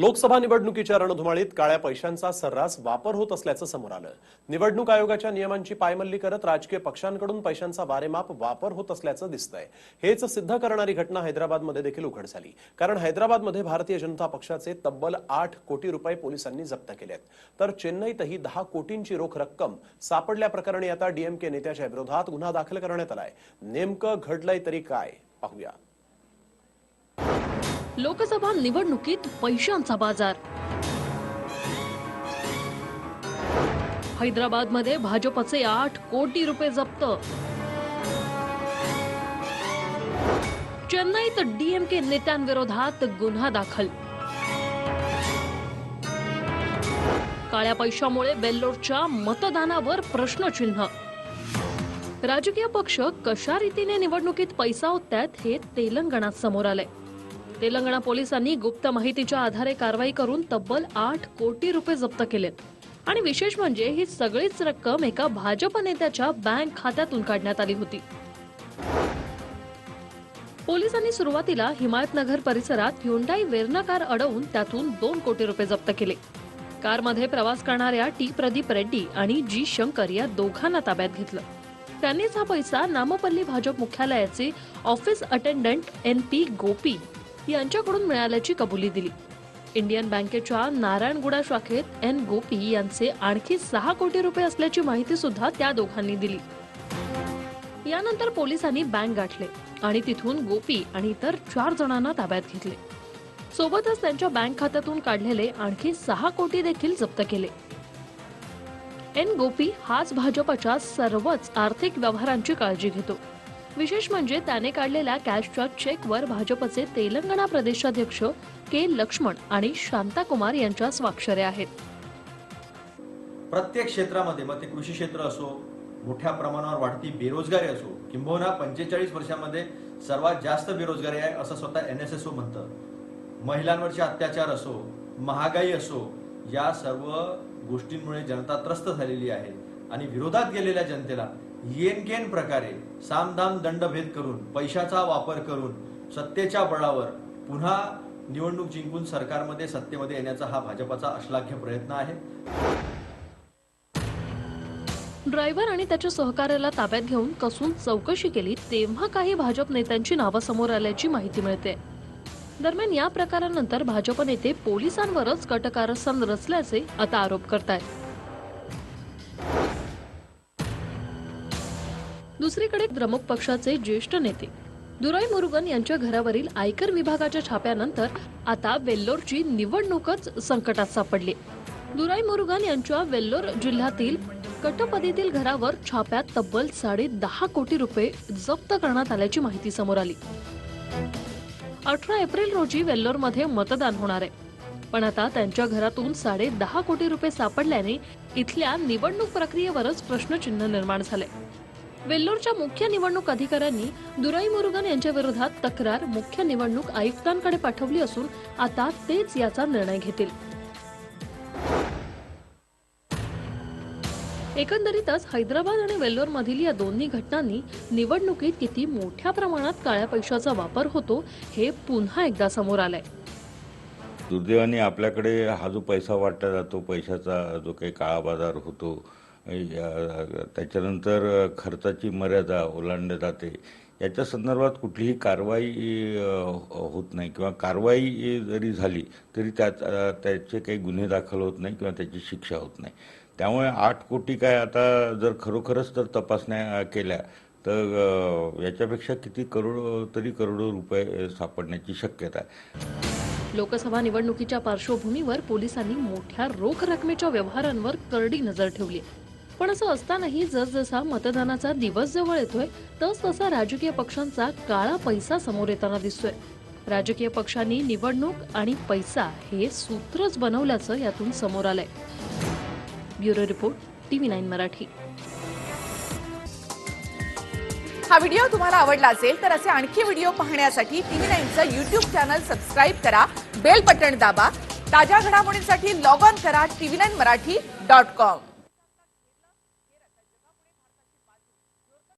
लोकसभा निवडणुकीच्या रणधुमाळीत काळ्या पैशांचा सर्रास वापर होत असल्याचं समोर आलं. निवडणूक आयोगाच्या नियमांची पायमल्ली करत राजकीय पक्षांकडून पैशांचा वारेमाप वापर होत असल्याचं दिसतंय. हेच सिद्ध करणारी घटना हैदराबादमध्ये देखील उघड झाली. कारण हैदराबादमध्ये भारतीय जनता पक्षाचे तब्बल आठ कोटी रुपये पोलिसांनी जप्त केलेत. तर चेन्नईतही दहा कोटींची रोख रक्कम सापडल्याप्रकरणी आता डीएमके नेत्याच्या विरोधात गुन्हा दाखल करण्यात आलाय. नेमकं घडलंय तरी काय? पाहूया. लोकसभा निवडणुकीत पैशांचा बाजार. हैदराबादमध्ये भाजपचे आठ कोटी रुपये जप्त. चेन्नईत डीएमके नेत्यांविरोधात गुन्हा दाखल. काळ्या पैशामुळे वेल्लोरच्या मतदानावर प्रश्नचिन्ह. राजकीय पक्ष कशा रीतीने निवडणुकीत पैसा ओततात हे तेलंगणात समोर आलंय. तेलंगणा पोलिसांनी गुप्त माहितीच्या आधारे कारवाई करून तब्बल आठ कोटी रुपये जप्त केलेत. आणि विशेष म्हणजे ही सगळीच रक्कम एका भाजप नेत्याच्या बँक खात्यातून काढण्यात आली होती. पोलिसांनी सुरुवातीला हिमायतनगर परिसरात ह्युंडाई वेरना कार अडवून त्यातून दोन कोटी रुपये जप्त केले. कारमध्ये प्रवास करणाऱ्या टी प्रदीप रेड्डी आणि जी शंकर या दोघांना ताब्यात घेतलं. त्यांनीच हा पैसा नामपल्ली भाजप मुख्यालयाचे office attendant N P Gopi यांच्याकडून मिळाल्याची कबुली दिली. इंडियन बँकेच्या नारायणगुडा शाखेत एन गोपी यांचे आणखी सहा कोटी रुपये असल्याची माहिती सुद्धा त्या दोघांनी दिली. यानंतर पोलिसांनी बँक गाठले आणि तिथून गोपी आणि इतर चार जणांना ताब्यात घेतले. सोबतच त्यांच्या बँक खात्यातून काढलेले आणखी सहा कोटी देखील जप्त केले. एन गोपी हाच भाजपच्या सर्वच आर्थिक व्यवहारांची काळजी घेतो. विशेष म्हणजे त्याने काढलेल्या कॅशच्या चेकवर भाजपचे तेलंगणा प्रदेशाध्यक्ष के. लक्ष्मण आणि शांताकुमार यांच्या स्वाक्षऱ्या आहेत. प्रत्येक क्षेत्रामध्ये मग ते कृषी क्षेत्र असो मोठ्या प्रमाणावर वाढती बेरोजगारी असो किंबहुना पंचेचाळीस वर्षामध्ये सर्वात जास्त बेरोजगारी आहे असं स्वतः एन एस एस ओ म्हणतं. महिलांवरचे अत्याचार असो महागाई असो या सर्व गोष्टींमुळे जनता त्रस्त झालेली आहे. आणि विरोधात गेलेल्या जनतेला येनकेन प्रकारे सामधाम दंडभेद करून पैशाचा वापर करून सत्तेच्या बळावर पुन्हा निवडणूक जिंकून सरकारमध्ये सत्तेमध्ये येण्याचा हा भाजपाचा अश्लाघ्य प्रयत्न आहे. ड्रायव्हर आणि त्याच्या सहकार्याला ताब्यात घेऊन कसून चौकशी केली तेव्हा काही भाजप नेत्यांची नावं समोर आल्याची माहिती मिळते. दरम्यान या प्रकारानंतर भाजप नेते पोलिसांवरच कटकारस्थान रचल्याचे आता आरोप करतायत. दुसरीकडे द्रमुक पक्षाचे ज्येष्ठ नेते. दुराई मुरुगन यांच्या घरावरील आयकर विभागाच्या छाप्यानंतर आता वेल्लोरची निवडणूकच संकटात सापडली. दुराई मुरुगन यांच्या वेल्लोर जिल्ह्यातील कटपदीतील घरावर छाप्यात तब्बल साडे दहा कोटी रुपये जप्त करण्यात आल्याची माहिती समोर आली. अठरा एप्रिल रोजी वेल्लोरमध्ये मतदान होणार आहे. पण आता त्यांच्या घरातून साडे दहा कोटी रुपये सापडल्याने इथल्या निवडणूक प्रक्रियेवरच प्रश्नचिन्ह निर्माण झाले. वेल्लोरच्या मुख्य निवडणूक अधिकाऱ्यांनी दुराई मुरुगन यांच्या विरोधात तक्रार मुख्य निवडणूक आयुक्तांकडे पाठवली असून आता तेच याचा निर्णय घेतील. एकंदरीतच हैदराबाद आणि वेल्लोर मधील या दोन्ही घटनांनी निवडणुकीत किती मोठ्या प्रमाणात काळ्या पैशाचा वापर होतो हे पुन्हा एकदा समोर आलंय. दुर्दैवाने आपल्याकडे हा जो पैसा वाटला जातो पैशाचा जो काही काळा बाजार होतो त्याच्यानंतर खर्चाची मर्यादा ओलांडली जाते. याच्या संदर्भात कुठलीही कारवाई होत नाही. किंवा कारवाई जरी झाली तरी त्यात त्याचे काही गुन्हे दाखल होत नाही किंवा त्याची शिक्षा होत नाही. त्यामुळे आठ कोटी काय आता जर खरोखरच तर तपासण्या केल्या तर याच्यापेक्षा किती करोड तरी करोडो रुपये सापडण्याची शक्यता आहे. लोकसभा निवडणुकीच्या पार्श्वभूमीवर पोलिसांनी मोठ्या रोख रकमेच्या व्यवहारांवर करडी नजर ठेवली पण असं असतानाही जसजसा मतदानाचा दिवस जवळ येतोय तस तसा राजकीय पक्षांचा काळा पैसा समोर येताना दिसतोय. राजकीय पक्षांनी निवडणूक आणि पैसा हे सूत्रच बनवल्याचं यातून समोर आलंय. Bureau report TV nine Marathi. हा व्हिडिओ तुम्हाला आवडला असेल तर असे आणखी व्हिडिओ पाहण्यासाठी टीव्ही नाईनचं युट्यूब चॅनल सबस्क्राईब करा बेल बटन दाबा ताज्या घडामोडींसाठी लॉग ऑन करा TV nine Marathi dot com.